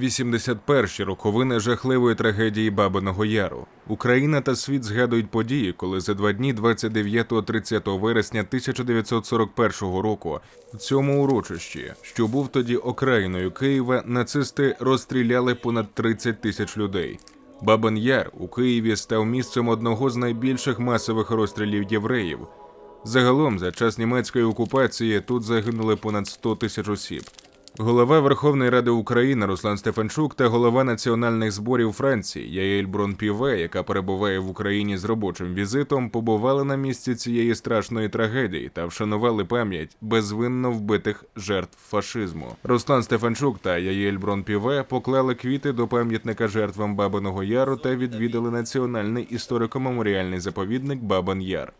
81-ші роковини жахливої трагедії Бабиного Яру. Україна та світ згадують події, коли за два дні 29-30 вересня 1941 року в цьому урочищі, що був тоді окраїною Києва, нацисти розстріляли понад 30 тисяч людей. Бабин Яр у Києві став місцем одного з найбільших масових розстрілів євреїв. Загалом, за час німецької окупації тут загинули понад 100 тисяч осіб. Голова Верховної Ради України Руслан Стефанчук та голова національних зборів Франції Яель Брон Піве, яка перебуває в Україні з робочим візитом, побували на місці цієї страшної трагедії та вшанували пам'ять безвинно вбитих жертв фашизму. Руслан Стефанчук та Яєль Брон Піве поклали квіти до пам'ятника жертвам Бабиного Яру та відвідали національний історико-меморіальний заповідник Бабин Яр.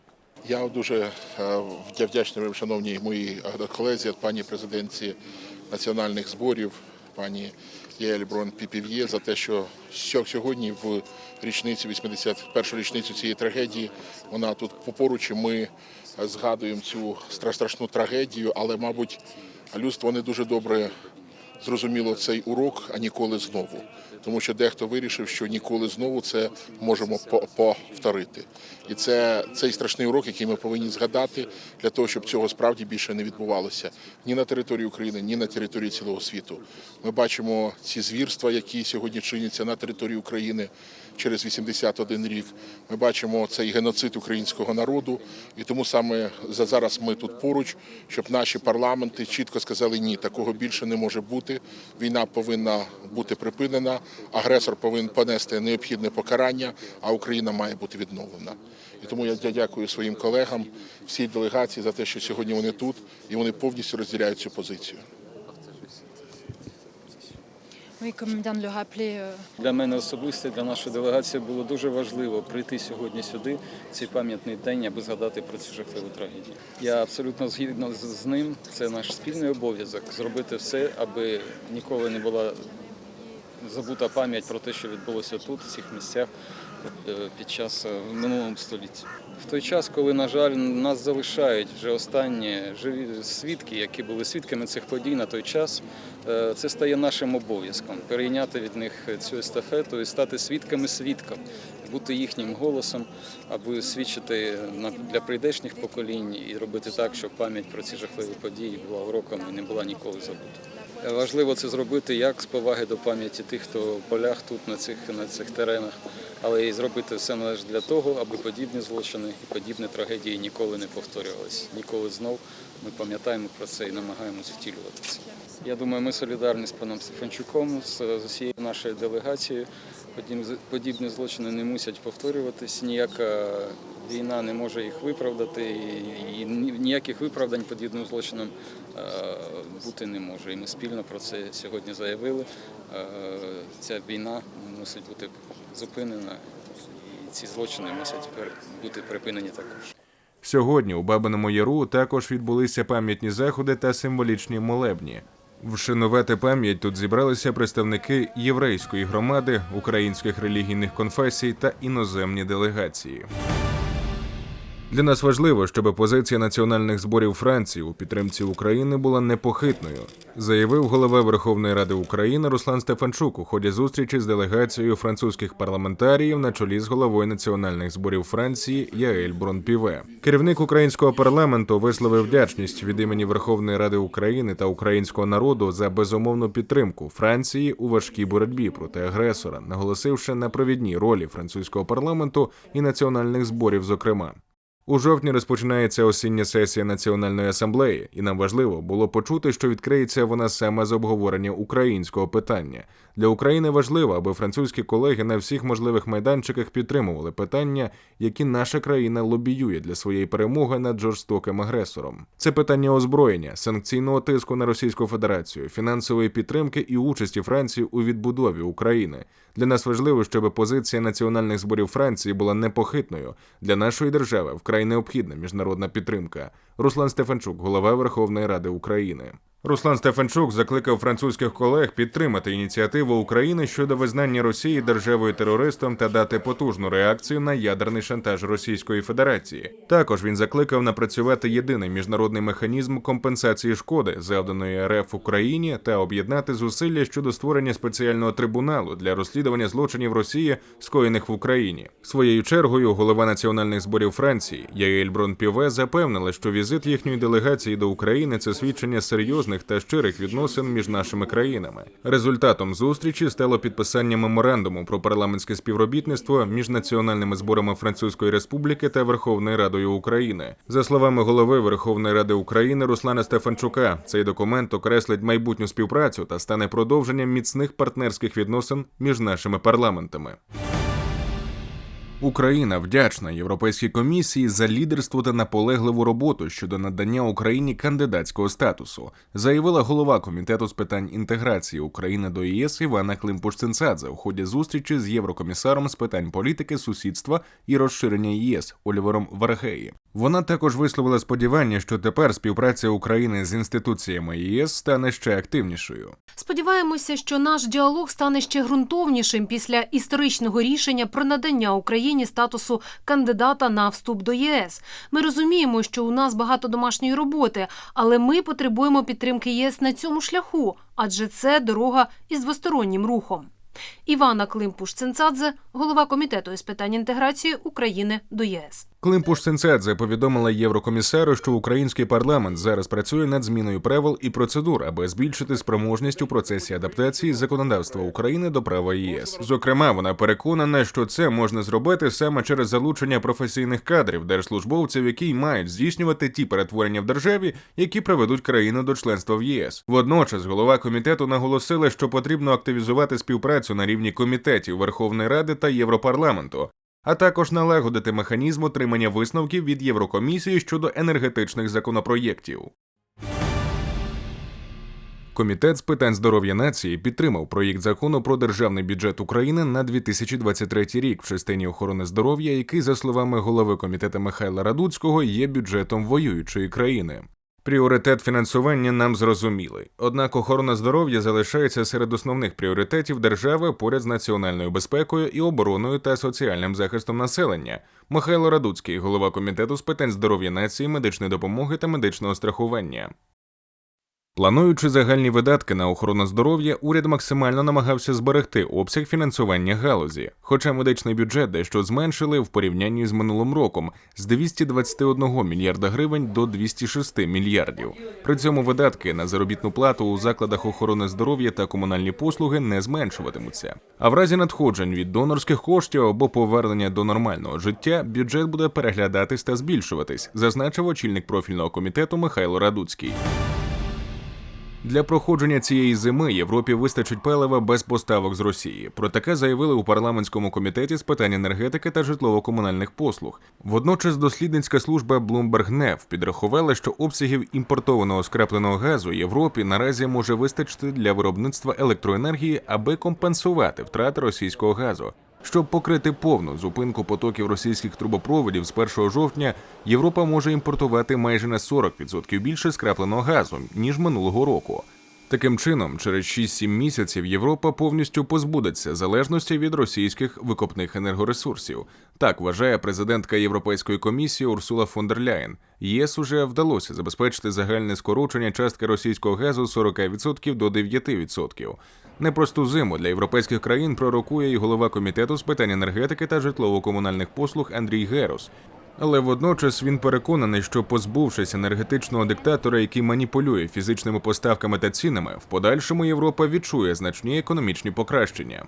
Я дуже е, вдячний шановній моїй колезі, пані президенці національних зборів, пані Єль Брон Піпів'є, за те, що сьо- сьогодні в річницю 81 річницю цієї трагедії, вона тут поруч, ми згадуємо цю стра- страшну трагедію, але, мабуть, людство не дуже добре зрозуміло цей урок, а ніколи знову. Тому що дехто вирішив, що ніколи знову це можемо повторити. І це цей страшний урок, який ми повинні згадати для того, щоб цього справді більше не відбувалося ні на території України, ні на території цілого світу. Ми бачимо ці звірства, які сьогодні чиняться на території України через 81 рік. Ми бачимо цей геноцид українського народу, і тому саме за зараз ми тут поруч, щоб наші парламенти чітко сказали ні, такого більше не може бути. Війна повинна бути припинена, агресор повинен понести необхідне покарання, а Україна має бути відновлена. І тому я дякую своїм колегам, всій делегації за те, що сьогодні вони тут і вони повністю розділяють цю позицію. Для мене особисто, для нашої делегації було дуже важливо прийти сьогодні сюди, цей пам'ятний день, аби згадати про цю жахливу трагедію. Я абсолютно згідно з ним. Це наш спільний обов'язок зробити все, аби ніколи не була забута пам'ять про те, що відбулося тут, в цих місцях е, під час е, в минулому столітті. В той час, коли, на жаль, нас залишають вже останні живі свідки, які були свідками цих подій на той час, е, це стає нашим обов'язком перейняти від них цю естафету і стати свідками свідкам, бути їхнім голосом, аби свідчити для прийдешніх поколінь і робити так, щоб пам'ять про ці жахливі події була уроком і не була ніколи забута. Важливо це зробити як з поваги до пам'яті тих, хто в полях тут на цих на цих теренах, але і зробити все належить для того, аби подібні злочини і подібні трагедії ніколи не повторювалися. Ніколи знов ми пам'ятаємо про це і намагаємось втілювати це. Я думаю, ми солідарні з паном Стефанчуком, з, усією нашою делегацією. Подібні злочини не мусять повторюватись. Ніяка війна не може їх виправдати, і, ніяких виправдань подібним злочинам е, бути не може. І ми спільно про це сьогодні заявили. Е, ця війна мусить бути зупинена, і ці злочини мусять бути припинені також. Сьогодні у Бабиному Яру також відбулися пам'ятні заходи та символічні молебні. Вшанувати пам'ять тут зібралися представники єврейської громади, українських релігійних конфесій та іноземні делегації. Для нас важливо, щоб позиція національних зборів Франції у підтримці України була непохитною, заявив голова Верховної Ради України Руслан Стефанчук у ході зустрічі з делегацією французьких парламентаріїв на чолі з головою національних зборів Франції Яель Бронпіве. Керівник українського парламенту висловив вдячність від імені Верховної Ради України та українського народу за безумовну підтримку Франції у важкій боротьбі проти агресора, наголосивши на провідній ролі французького парламенту і національних зборів, зокрема. У жовтні розпочинається осіння сесія Національної асамблеї, і нам важливо було почути, що відкриється вона саме з обговорення українського питання. Для України важливо, аби французькі колеги на всіх можливих майданчиках підтримували питання, які наша країна лобіює для своєї перемоги над жорстоким агресором. Це питання озброєння, санкційного тиску на Російську Федерацію, фінансової підтримки і участі Франції у відбудові України. Для нас важливо, щоб позиція національних зборів Франції була непохитною. Для нашої держави вкрай необхідна міжнародна підтримка. Руслан Стефанчук, голова Верховної Ради України. Руслан Стефанчук закликав французьких колег підтримати ініціативу України щодо визнання Росії державою терористом та дати потужну реакцію на ядерний шантаж Російської Федерації. Також він закликав напрацювати єдиний міжнародний механізм компенсації шкоди, завданої РФ Україні, та об'єднати зусилля щодо створення спеціального трибуналу для розслідування злочинів Росії, скоєних в Україні. Своєю чергою голова національних зборів Франції Яель Брон Піве запевнила, що візит їхньої делегації до України це свідчення серйозних та щирих відносин між нашими країнами. Результатом зустрічі стало підписання меморандуму про парламентське співробітництво між національними зборами Французької Республіки та Верховною Радою України. За словами голови Верховної Ради України Руслана Стефанчука, цей документ окреслить майбутню співпрацю та стане продовженням міцних партнерських відносин між нашими парламентами. Україна вдячна Європейській комісії за лідерство та наполегливу роботу щодо надання Україні кандидатського статусу, заявила голова комітету з питань інтеграції України до ЄС Івана Климпуш-Цинцадзе у ході зустрічі з єврокомісаром з питань політики, сусідства і розширення ЄС Олівером Варгеї. Вона також висловила сподівання, що тепер співпраця України з інституціями ЄС стане ще активнішою. Сподіваємося, що наш діалог стане ще ґрунтовнішим після історичного рішення про надання Україні статусу кандидата на вступ до ЄС. Ми розуміємо, що у нас багато домашньої роботи, але ми потребуємо підтримки єС на цьому шляху, адже це дорога із двостороннім рухом. Івана Климпуш-Цинцадзе, голова комітету із питань інтеграції України до ЄС. Климпуш Сенцедзе повідомила єврокомісару, що український парламент зараз працює над зміною правил і процедур, аби збільшити спроможність у процесі адаптації законодавства України до права ЄС. Зокрема, вона переконана, що це можна зробити саме через залучення професійних кадрів, держслужбовців, які мають здійснювати ті перетворення в державі, які приведуть країну до членства в ЄС. Водночас, голова комітету наголосила, що потрібно активізувати співпрацю на рівні комітетів Верховної Ради та Європарламенту а також налагодити механізм отримання висновків від Єврокомісії щодо енергетичних законопроєктів. Комітет з питань здоров'я нації підтримав проєкт закону про державний бюджет України на 2023 рік в частині охорони здоров'я, який, за словами голови комітету Михайла Радуцького, є бюджетом воюючої країни. Пріоритет фінансування нам зрозумілий. Однак охорона здоров'я залишається серед основних пріоритетів держави поряд з національною безпекою і обороною та соціальним захистом населення. Михайло Радуцький, голова комітету з питань здоров'я нації, медичної допомоги та медичного страхування. Плануючи загальні видатки на охорону здоров'я, уряд максимально намагався зберегти обсяг фінансування галузі, хоча медичний бюджет дещо зменшили в порівнянні з минулим роком з 221 мільярда гривень до 206 мільярдів. При цьому видатки на заробітну плату у закладах охорони здоров'я та комунальні послуги не зменшуватимуться. А в разі надходжень від донорських коштів або повернення до нормального життя бюджет буде переглядатись та збільшуватись, зазначив очільник профільного комітету Михайло Радуцький. Для проходження цієї зими Європі вистачить палива без поставок з Росії. Про таке заявили у парламентському комітеті з питань енергетики та житлово-комунальних послуг. Водночас дослідницька служба Bloomberg Nev підрахувала, що обсягів імпортованого скрапленого газу Європі наразі може вистачити для виробництва електроенергії, аби компенсувати втрати російського газу. Щоб покрити повну зупинку потоків російських трубопроводів з 1 жовтня, Європа може імпортувати майже на 40% більше скрапленого газу ніж минулого року. Таким чином, через 6-7 місяців Європа повністю позбудеться залежності від російських викопних енергоресурсів. Так вважає президентка Європейської комісії Урсула фон дер Ляєн. ЄС уже вдалося забезпечити загальне скорочення частки російського газу з 40% до 9%. Непросту зиму для європейських країн пророкує і голова комітету з питань енергетики та житлово-комунальних послуг Андрій Герос. Але водночас він переконаний, що позбувшись енергетичного диктатора, який маніпулює фізичними поставками та цінами, в подальшому Європа відчує значні економічні покращення.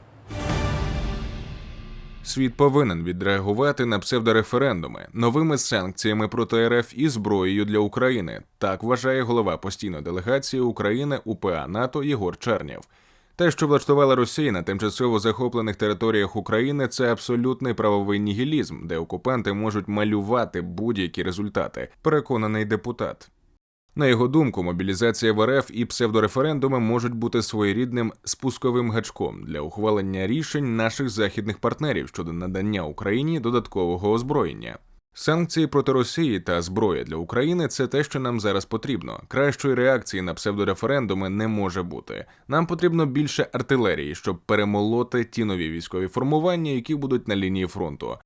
Світ повинен відреагувати на псевдореферендуми новими санкціями проти РФ і зброєю для України. Так вважає голова постійної делегації України УПА НАТО Єгор Чернєв. Те, що влаштувала Росія на тимчасово захоплених територіях України, це абсолютний правовий нігілізм, де окупанти можуть малювати будь-які результати. Переконаний депутат. На його думку, мобілізація в РФ і псевдореферендуми можуть бути своєрідним спусковим гачком для ухвалення рішень наших західних партнерів щодо надання Україні додаткового озброєння. Санкції проти Росії та зброя для України це те, що нам зараз потрібно. Кращої реакції на псевдореферендуми не може бути. Нам потрібно більше артилерії, щоб перемолоти ті нові військові формування, які будуть на лінії фронту.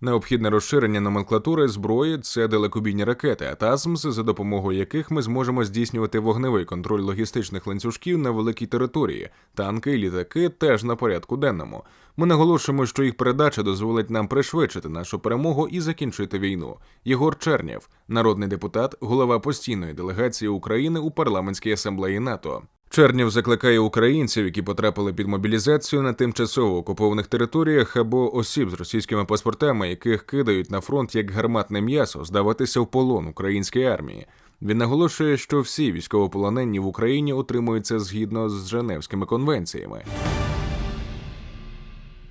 Необхідне розширення номенклатури зброї це далекобійні ракети АТАСМС, за допомогою яких ми зможемо здійснювати вогневий контроль логістичних ланцюжків на великій території. Танки і літаки теж на порядку денному. Ми наголошуємо, що їх передача дозволить нам пришвидшити нашу перемогу і закінчити війну. Єгор Чернєв, народний депутат, голова постійної делегації України у парламентській асамблеї НАТО. Чернєв закликає українців, які потрапили під мобілізацію на тимчасово окупованих територіях або осіб з російськими паспортами, яких кидають на фронт як гарматне м'ясо, здаватися в полон українській армії. Він наголошує, що всі військовополонені в Україні отримуються згідно з Женевськими конвенціями.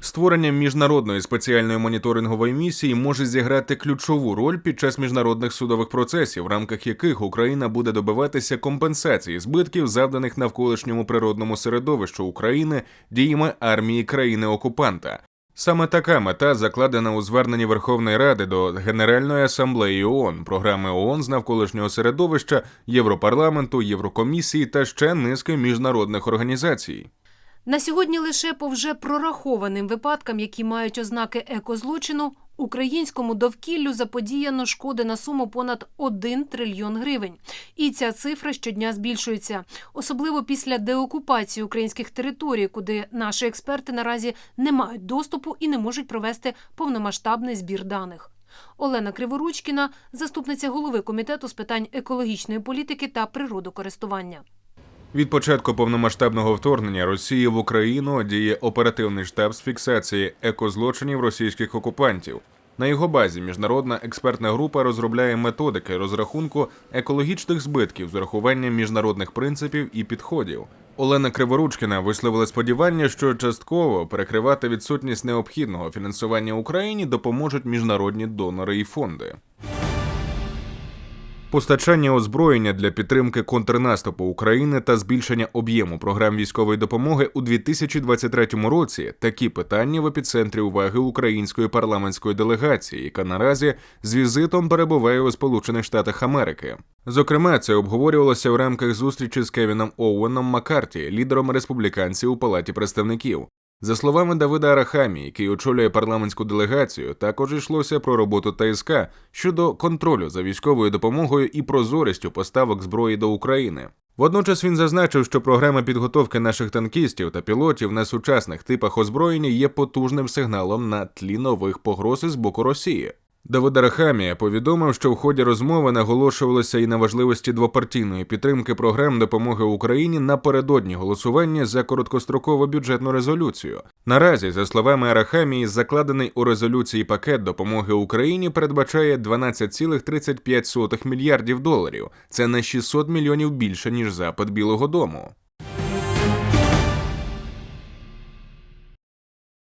Створення міжнародної спеціальної моніторингової місії може зіграти ключову роль під час міжнародних судових процесів, в рамках яких Україна буде добиватися компенсації збитків, завданих навколишньому природному середовищу України діями армії країни-окупанта. Саме така мета закладена у зверненні Верховної Ради до Генеральної асамблеї ООН, програми ООН з навколишнього середовища, Європарламенту, Єврокомісії та ще низки міжнародних організацій. На сьогодні лише по вже прорахованим випадкам, які мають ознаки екозлочину, українському довкіллю заподіяно шкоди на суму понад 1 трильйон гривень. І ця цифра щодня збільшується, особливо після деокупації українських територій, куди наші експерти наразі не мають доступу і не можуть провести повномасштабний збір даних. Олена Криворучкіна, заступниця голови комітету з питань екологічної політики та природокористування. Від початку повномасштабного вторгнення Росії в Україну діє оперативний штаб з фіксації екозлочинів російських окупантів. На його базі міжнародна експертна група розробляє методики розрахунку екологічних збитків з урахуванням міжнародних принципів і підходів. Олена Криворучкіна висловила сподівання, що частково перекривати відсутність необхідного фінансування Україні допоможуть міжнародні донори і фонди. Постачання озброєння для підтримки контрнаступу України та збільшення об'єму програм військової допомоги у 2023 році такі питання в епіцентрі уваги української парламентської делегації, яка наразі з візитом перебуває у Сполучених Штатах Америки. Зокрема, це обговорювалося в рамках зустрічі з Кевіном Оуеном Маккарті, лідером республіканців у Палаті представників. За словами Давида Арахамі, який очолює парламентську делегацію, також йшлося про роботу ТСК щодо контролю за військовою допомогою і прозорістю поставок зброї до України. Водночас він зазначив, що програма підготовки наших танкістів та пілотів на сучасних типах озброєння є потужним сигналом на тлі нових погроз з боку Росії. Давид Арахамія повідомив, що в ході розмови наголошувалося і на важливості двопартійної підтримки програм допомоги Україні напередодні голосування за короткострокову бюджетну резолюцію. Наразі, за словами Арахамії, закладений у резолюції пакет допомоги Україні передбачає 12,35 мільярдів доларів. Це на 600 мільйонів більше ніж запит Білого Дому.